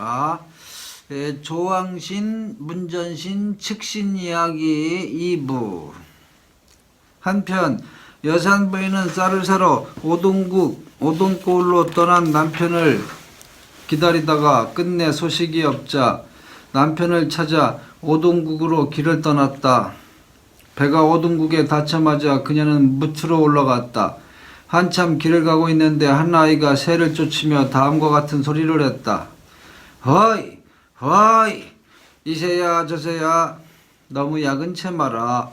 자, 예, 조왕신, 문전신, 측신 이야기 2부. 한편 여산 부인은 쌀을 사러 오동국, 오동골로 떠난 남편을 기다리다가 끝내 소식이 없자 남편을 찾아 오동국으로 길을 떠났다. 배가 오동국에 닿자마자 그녀는 무트로 올라갔다. 한참 길을 가고 있는데 한 아이가 새를 쫓으며 다음과 같은 소리를 했다. 허이, 허이, 이세야 저세야, 너무 야근채 마라.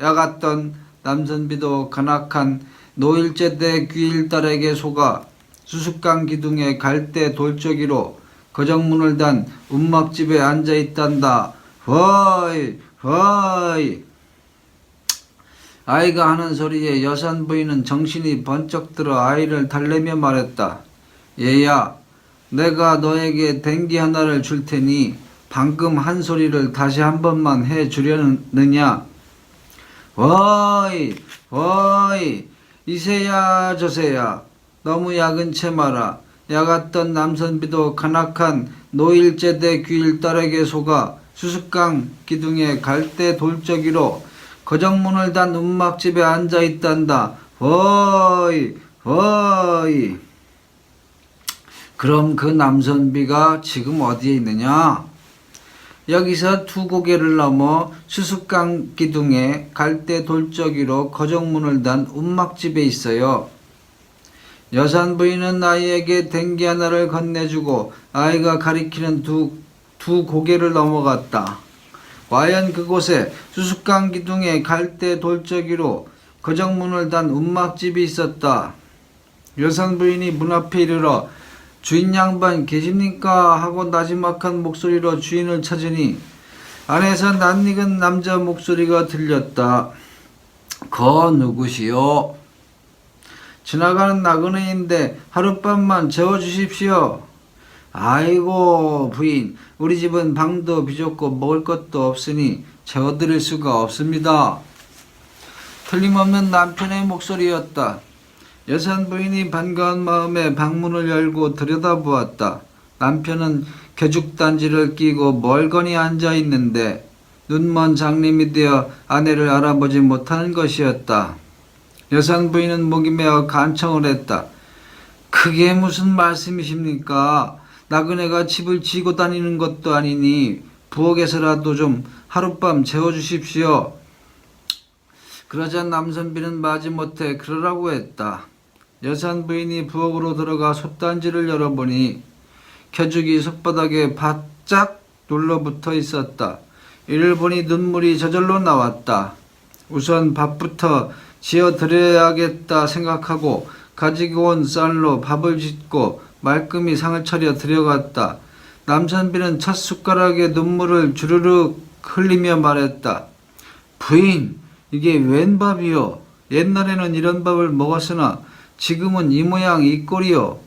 야갔던 남선비도 간악한 노일제대 귀일딸에게 속아 수수깡 기둥에 갈대 돌적이로 거정문을 단 움막집에 앉아 있단다. 허이, 허이. 아이가 하는 소리에 여산 부인은 정신이 번쩍 들어 아이를 달래며 말했다. 얘야, 내가 너에게 댕기 하나를 줄 테니 방금 한 소리를 다시 한 번만 해 주려느냐? 어이, 어이, 이세야 저세야, 너무 야근 채 마라. 야갔던 남선비도 간악한 노일제대 귀일 딸에게 속아 수수깡 기둥에 갈대 돌적이로 거정문을 단 움막집에 앉아 있단다. 어이, 어이. 그럼 그 남선비가 지금 어디에 있느냐? 여기서 두 고개를 넘어 수수깡 기둥에 갈대 돌적이로 거정문을 단 움막집에 있어요. 여산 부인은 아이에게 댕기 하나를 건네주고 아이가 가리키는 두, 두 고개를 넘어갔다. 과연 그곳에 수수깡 기둥에 갈대 돌적이로 거정문을 단 움막집이 있었다. 여산 부인이 문 앞에 이르러 주인 양반 계십니까? 하고 나지막한 목소리로 주인을 찾으니 안에서 낯익은 남자 목소리가 들렸다. 거 누구시오? 지나가는 나그네인데 하룻밤만 재워주십시오. 아이고 부인 우리 집은 방도 비좁고 먹을 것도 없으니 재워드릴 수가 없습니다. 틀림없는 남편의 목소리였다. 여산 부인이 반가운 마음에 방문을 열고 들여다보았다. 남편은 개죽단지를 끼고 멀거니 앉아 있는데 눈먼 장님이 되어 아내를 알아보지 못하는 것이었다. 여산 부인은 목이 메어 간청을 했다. 그게 무슨 말씀이십니까? 나그네가 집을 지고 다니는 것도 아니니 부엌에서라도 좀 하룻밤 재워주십시오. 그러자 남선비는 마지못해 그러라고 했다. 여산 부인이 부엌으로 들어가 솥단지를 열어보니 켜죽이 속바닥에 바짝 눌러붙어 있었다. 이를 보니 눈물이 저절로 나왔다. 우선 밥부터 지어 드려야겠다 생각하고 가지고 온 쌀로 밥을 짓고 말끔히 상을 차려 들여갔다. 남선비는 첫 숟가락에 눈물을 주르륵 흘리며 말했다. 부인, 이게 웬 밥이요? 옛날에는 이런 밥을 먹었으나 지금은 이 모양 이 꼴이요.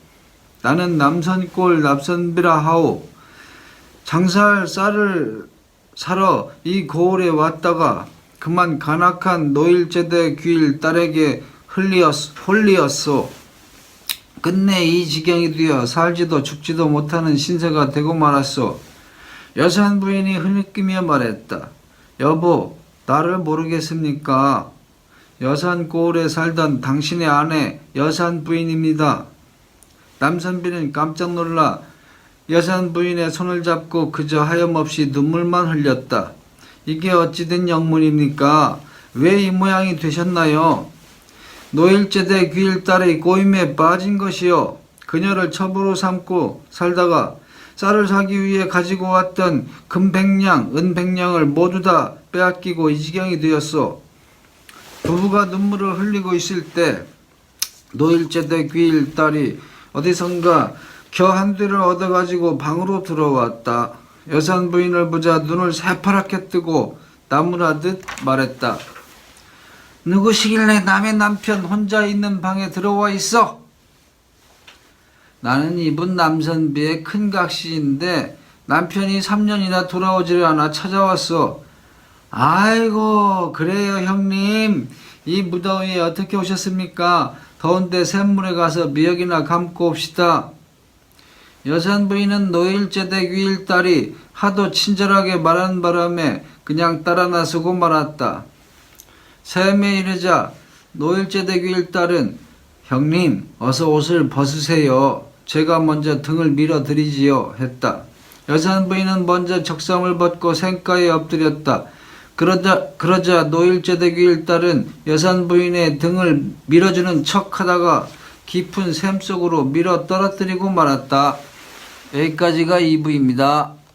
나는 남선꼴 남선비라 하오. 장사할 쌀을 사러 이 고을에 왔다가 그만 간악한 노일제대 귀일 딸에게 흘리었, 홀리었소. 끝내 이 지경이 되어 살지도 죽지도 못하는 신세가 되고 말았소. 여산 부인이 흐느끼며 말했다. 여보, 나를 모르겠습니까? 여산 고을에 살던 당신의 아내 여산 부인입니다. 남선비는 깜짝 놀라 여산 부인의 손을 잡고 그저 하염없이 눈물만 흘렸다. 이게 어찌된 영문입니까? 왜 이 모양이 되셨나요? 노일제대 귀일딸의 고임에 빠진 것이요. 그녀를 첩으로 삼고 살다가 쌀을 사기 위해 가지고 왔던 금백냥, 은백냥을 모두 다 빼앗기고 이 지경이 되었소. 부부가 눈물을 흘리고 있을 때 노일제대 귀일 딸이 어디선가 겨 한 뒤를 얻어가지고 방으로 들어왔다. 여산 부인을 보자 눈을 새파랗게 뜨고 나무라듯 말했다. 누구시길래 남의 남편 혼자 있는 방에 들어와 있어? 나는 이분 남선비의 큰 각시인데 남편이 3년이나 돌아오지를 않아 찾아왔어. 아이고 그래요 형님 이 무더위에 어떻게 오셨습니까? 더운데 샘물에 가서 미역이나 감고 옵시다. 여산 부인은 노일제 대 귀일 딸이 하도 친절하게 말하는 바람에 그냥 따라 나서고 말았다. 샘에 이르자 노일제 대 귀일 딸은 형님 어서 옷을 벗으세요. 제가 먼저 등을 밀어드리지요 했다. 여산 부인은 먼저 적삼을 벗고 생가에 엎드렸다. 그러자 그러자 노일제대 귀일 딸은 여산 부인의 등을 밀어주는 척 하다가 깊은 샘 속으로 밀어 떨어뜨리고 말았다. 여기까지가 2부입니다.